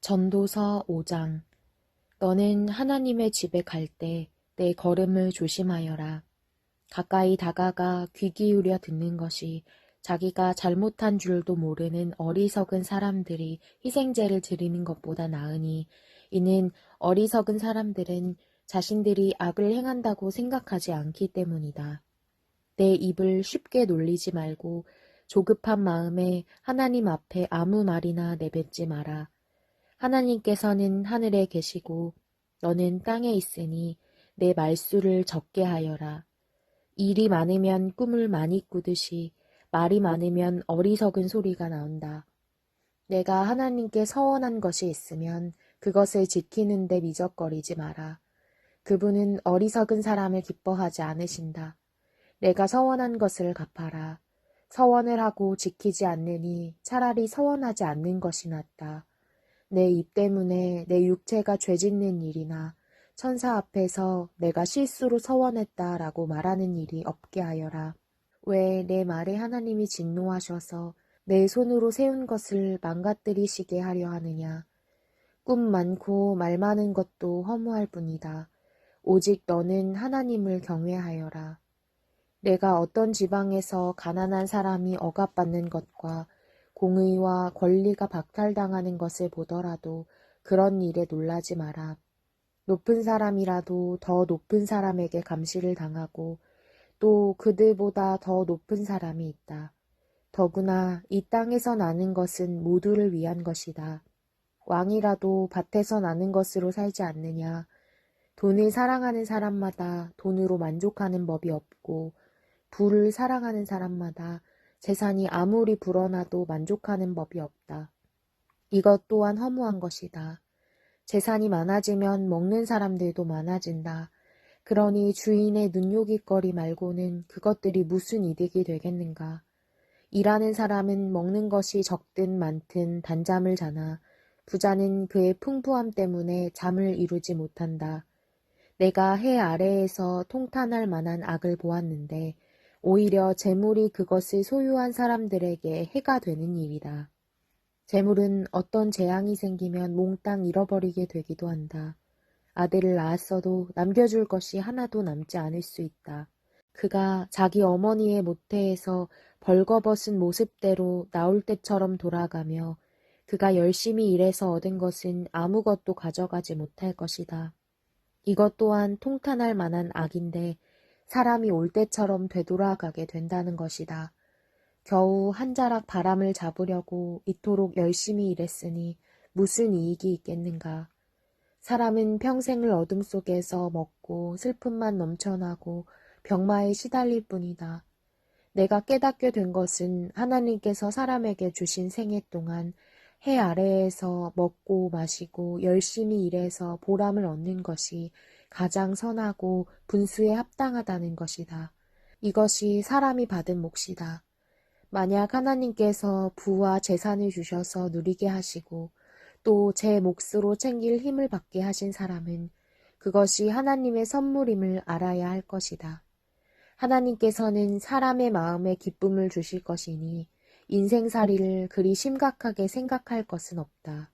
전도서 5장 너는 하나님의 집에 갈 때 내 걸음을 조심하여라. 가까이 다가가 귀 기울여 듣는 것이 자기가 잘못한 줄도 모르는 어리석은 사람들이 희생제를 드리는 것보다 나으니 이는 어리석은 사람들은 자신들이 악을 행한다고 생각하지 않기 때문이다. 내 입을 쉽게 놀리지 말고 조급한 마음에 하나님 앞에 아무 말이나 내뱉지 마라. 하나님께서는 하늘에 계시고 너는 땅에 있으니 내 말수를 적게 하여라. 일이 많으면 꿈을 많이 꾸듯이 말이 많으면 어리석은 소리가 나온다. 내가 하나님께 서원한 것이 있으면 그것을 지키는데 미적거리지 마라. 그분은 어리석은 사람을 기뻐하지 않으신다. 내가 서원한 것을 갚아라. 서원을 하고 지키지 않느니 차라리 서원하지 않는 것이 낫다. 내 입 때문에 내 육체가 죄짓는 일이나 천사 앞에서 내가 실수로 서원했다라고 말하는 일이 없게 하여라. 왜 내 말에 하나님이 진노하셔서 내 손으로 세운 것을 망가뜨리시게 하려 하느냐. 꿈 많고 말 많은 것도 허무할 뿐이다. 오직 너는 하나님을 경외하여라. 내가 어떤 지방에서 가난한 사람이 억압받는 것과 공의와 권리가 박탈당하는 것을 보더라도 그런 일에 놀라지 마라. 높은 사람이라도 더 높은 사람에게 감시를 당하고 또 그들보다 더 높은 사람이 있다. 더구나 이 땅에서 나는 것은 모두를 위한 것이다. 왕이라도 밭에서 나는 것으로 살지 않느냐. 돈을 사랑하는 사람마다 돈으로 만족하는 법이 없고 부를 사랑하는 사람마다 재산이 아무리 불어나도 만족하는 법이 없다. 이것 또한 허무한 것이다. 재산이 많아지면 먹는 사람들도 많아진다. 그러니 주인의 눈요깃거리 말고는 그것들이 무슨 이득이 되겠는가. 일하는 사람은 먹는 것이 적든 많든 단잠을 자나 부자는 그의 풍부함 때문에 잠을 이루지 못한다. 내가 해 아래에서 통탄할 만한 악을 보았는데 오히려 재물이 그것을 소유한 사람들에게 해가 되는 일이다. 재물은 어떤 재앙이 생기면 몽땅 잃어버리게 되기도 한다. 아들을 낳았어도 남겨줄 것이 하나도 남지 않을 수 있다. 그가 자기 어머니의 모태에서 벌거벗은 모습대로 나올 때처럼 돌아가며 그가 열심히 일해서 얻은 것은 아무것도 가져가지 못할 것이다. 이것 또한 통탄할 만한 악인데 사람이 올 때처럼 되돌아가게 된다는 것이다. 겨우 한 자락 바람을 잡으려고 이토록 열심히 일했으니 무슨 이익이 있겠는가. 사람은 평생을 어둠 속에서 먹고 슬픔만 넘쳐나고 병마에 시달릴 뿐이다. 내가 깨닫게 된 것은 하나님께서 사람에게 주신 생애 동안 해 아래에서 먹고 마시고 열심히 일해서 보람을 얻는 것이 가장 선하고 분수에 합당하다는 것이다. 이것이 사람이 받은 몫이다. 만약 하나님께서 부와 재산을 주셔서 누리게 하시고 또 제 몫으로 챙길 힘을 받게 하신 사람은 그것이 하나님의 선물임을 알아야 할 것이다. 하나님께서는 사람의 마음에 기쁨을 주실 것이니 인생살이를 그리 심각하게 생각할 것은 없다.